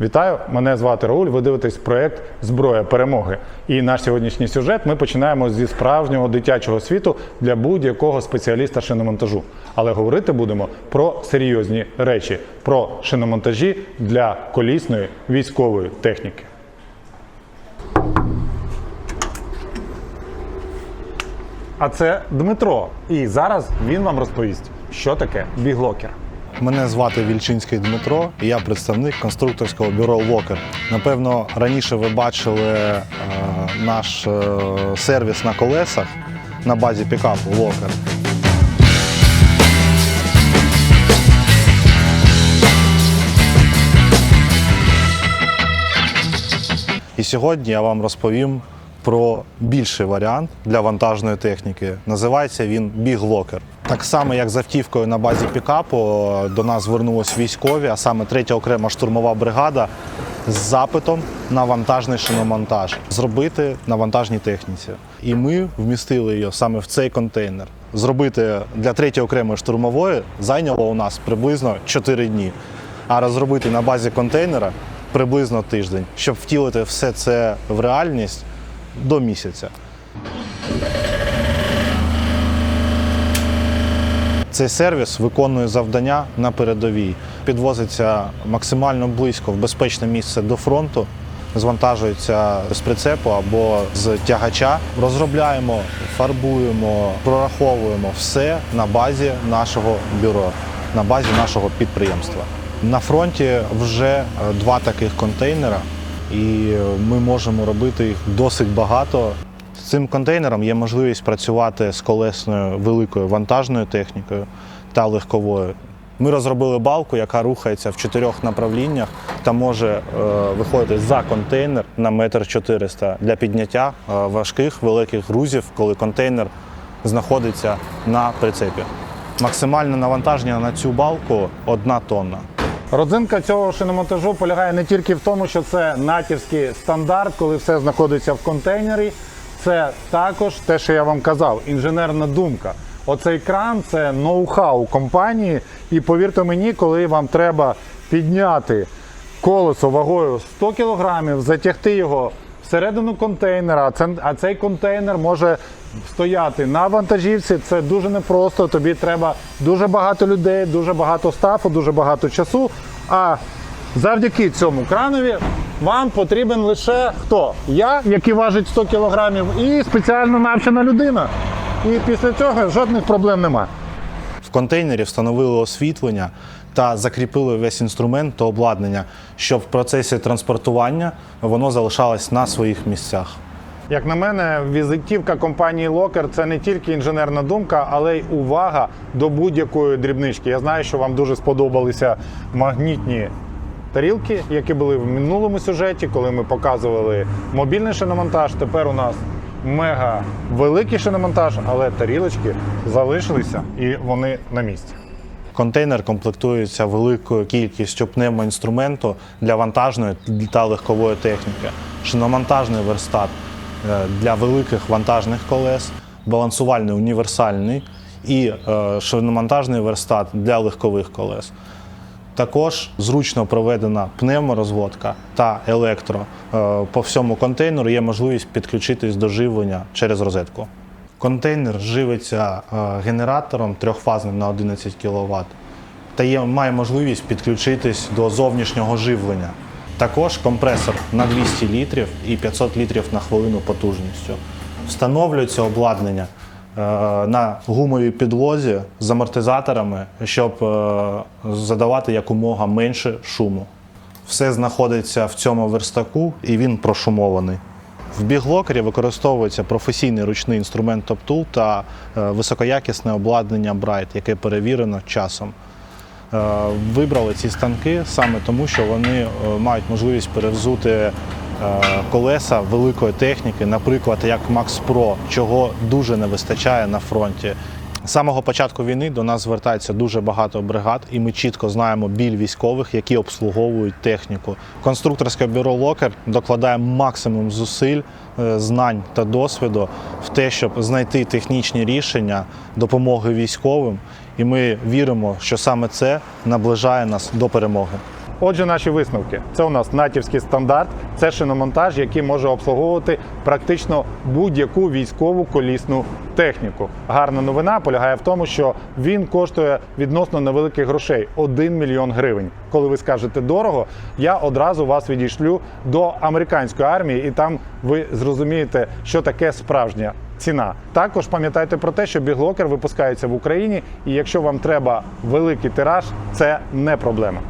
Вітаю! Мене звати Рауль. Ви дивитесь проект Зброя перемоги. І наш сьогоднішній сюжет ми починаємо зі справжнього дитячого світу для будь-якого спеціаліста шиномонтажу. Але говорити будемо про серйозні речі, про шиномонтажі для колісної військової техніки. А це Дмитро. І зараз він вам розповість, що таке біглокер. Мене звати Вільчинський Дмитро, і я представник конструкторського бюро Локер. Напевно, раніше ви бачили е, наш е, сервіс на колесах на базі пікапу Локер. І сьогодні я вам розповім про більший варіант для вантажної техніки. Називається він біглокер. Так само, як з автівкою на базі пікапу, до нас звернулись військові, а саме третя окрема штурмова бригада з запитом на вантажний шиномонтаж зробити на вантажній техніці. І ми вмістили її саме в цей контейнер. Зробити для третьої окремої штурмової зайняло у нас приблизно 4 дні, а розробити на базі контейнера приблизно тиждень, щоб втілити все це в реальність до місяця. Цей сервіс виконує завдання на передовій. Підвозиться максимально близько в безпечне місце до фронту, звантажується з прицепу або з тягача. Розробляємо, фарбуємо, прораховуємо все на базі нашого бюро, на базі нашого підприємства. На фронті вже е, два таких контейнера, і ми можемо робити їх досить багато. Цим контейнером є можливість працювати з колесною великою вантажною технікою та легковою. Ми розробили балку, яка рухається в чотирьох направліннях та може е, виходити за контейнер на метр 400 для підняття е, важких великих грузів, коли контейнер знаходиться на прицепі. Максимальне навантаження на цю балку одна тонна. Родзинка цього шиномонтажу полягає не тільки в тому, що це натівський стандарт, коли все знаходиться в контейнері. Це також те, що я вам казав, інженерна думка. Оцей кран це ноу-хау компанії. І повірте мені, коли вам треба підняти колесо вагою 100 кг, затягти його всередину контейнера, а цей контейнер може стояти на вантажівці. Це дуже непросто. Тобі треба дуже багато людей, дуже багато стафу, дуже багато часу. А завдяки цьому кранові вам потрібен лише хто? Я, який важить 100 кг, і спеціально навчена людина. І після цього жодних проблем немає. В контейнері встановили освітлення та закріпили весь інструмент та обладнання, щоб в процесі транспортування воно залишалось на своїх місцях. Як на мене, візитівка компанії Locker – це не тільки інженерна думка, але й увага до будь-якої дрібнички. Я знаю, що вам дуже сподобалися магнітні тарілки, які були в минулому сюжеті, коли ми показували мобільний шиномонтаж. Тепер у нас мега великий шиномонтаж, але тарілочки залишилися і вони на місці. Контейнер комплектується великою кількістю пневмоінструменту для вантажної та легкової техніки, шиномонтажний верстат е, для великих вантажних колес, балансувальний універсальний і е, шиномонтажний верстат для легкових колес. Також зручно проведена пневморозводка та електро. Е, По всьому контейнеру є можливість підключитись до живлення через розетку. Контейнер живиться е, генератором трьохфазним на 11 кВт та є, має можливість підключитись до зовнішнього живлення. Також компресор на 200 літрів і 500 літрів на хвилину потужністю. Встановлюється обладнання на гумовій підлозі з амортизаторами, щоб е, задавати якомога менше шуму. Все знаходиться в цьому верстаку і він прошумований. В біглокері використовується професійний ручний інструмент TopTool та е, високоякісне обладнання Bright, яке перевірено часом. Е, Вибрали ці станки саме тому, що вони е, мають можливість перевзути е, колеса великої техніки, наприклад, як Max Pro, чого дуже не вистачає на фронті. З самого початку війни до нас звертається дуже багато бригад, і ми чітко знаємо біль військових, які обслуговують техніку. Конструкторське бюро Локер докладає максимум зусиль, е, знань та досвіду в те, щоб знайти технічні рішення допомоги військовим. І ми віримо, що саме це наближає нас до перемоги. Отже, наші висновки. Це у нас натівський стандарт, це шиномонтаж, який може обслуговувати практично будь-яку військову колісну техніку. Гарна новина полягає в тому, що він коштує відносно невеликих грошей 1 мільйон гривень. Коли ви скажете дорого, я одразу вас відійшлю до американської армії, і там ви зрозумієте, що таке справжня ціна. Також пам'ятайте про те, що біглокер випускається в Україні, і якщо вам треба великий тираж, це не проблема.